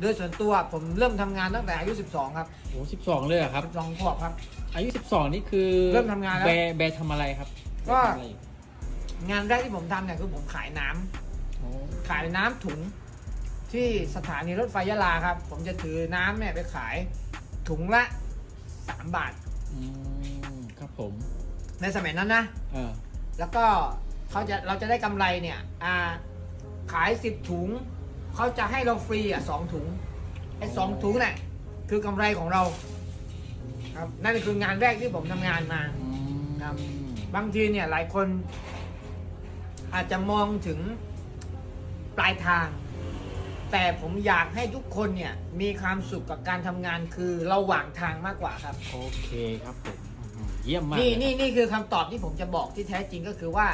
โดยส่วนตัวผมเริ่มทำงานตั้งแต่อายุ 12 ครับโอ้สิบสองเลยเหรอครับ 12ขวบครับ อายุสิบสองนี่คือเริ่มทำงานแล้วแบร์แบร์ทำอะไรครับก็ แบร์ทำอะไรงานแรกที่ผมทำเนี่ยคือผมขายน้ำโอ้ขายน้ำถุง ที่สถานีรถไฟยะลาครับ ผมจะถือน้ำเนี่ยไปขายถุงละ 3 บาท อืมครับผมในสมัยนั้นนะ เออแล้วก็เขาจะเราจะได้กำไรเนี่ยอ่าขาย 10 ถุง เขาจะให้เราฟรีอะสองถุงไอ้สองถุงเนี่ยคือกำไรของเรา ครับนั่นคืองานแรกที่ผมทำงานมาอืมครับ บางทีเนี่ยหลายคน อาจจะมองถึงปลายทาง แต่ผมอยากให้ทุกคนเนี่ย มีความสุขกับการทำงานคือระหว่างทางมากกว่าครับ โอเคครับผมอืมเยี่ยมมากนี่เลยนี่นี่คือคำตอบที่ผมจะบอกที่แท้จริงก็คือว่า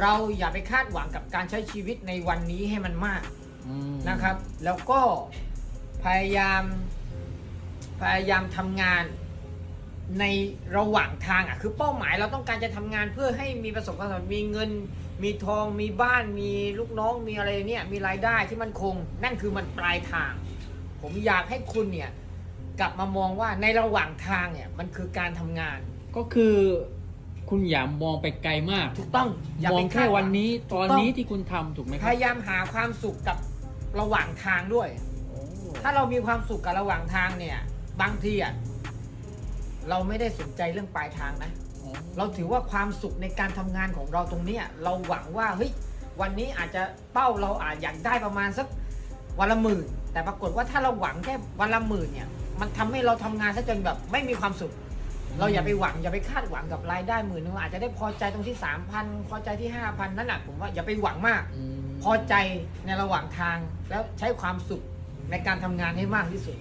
เราอย่าไปคาดหวังกับการใช้ชีวิตในวันนี้ให้มันมาก อืมนะครับ แล้วก็พยายาม พยายามทำงานในระหว่างทางอะคือเป้าหมายเราต้องการจะทำงานเพื่อให้มีประสบความสำเร็จมีเงิน มีทองมีบ้าน มีลูกน้องมีอะไรเนี่ยมีรายได้ที่มันคง นั่นคือมันปลายทาง ผมอยากให้คุณเนี่ยกลับมามองว่าในระหว่างทางเนี่ยมันคือการทำงานก็คือคุณอย่ามองไปไกลมาก ถูกต้องอย่ามอไปงคาแค่ดหวันนี้ถูตกอนต้องนี้ที่คุณทำถูกไหมคพรับ ยายามหาความสุขกับ ระหว่างทางด้วยโอ้ถ้าเรามีความสุขกับระหว่างทางเนี่ย บางทีอะเราไม่ได้สนใจเรื่องปลายทางนะโอ้เราถือว่าความสุขในการทำงานของเราตรงเนี้ยเราหวังว่าเฮ้ยวันนี้อาจจะเป้าเราอาจอยากได้ประมาณสักวันละหมื่น แต่ปรากฏว่าถ้าเราหวังแค่วันละหมื่นเนี่ย มันทำให้เราทำงานซะจนแบบไม่มีความสุข เราอย่าไปหวังอย่าไปคาดหวังกับรายได้หมื่นนึงอาจจะได้พอใจตรงที่สามพันพอใจที่ห้าพันนั่นแหละผมว่าอย่าไปหวังมากอืมพอใจในระหว่างทางแล้วใช้ความสุขในการทำงานให้มากที่สุด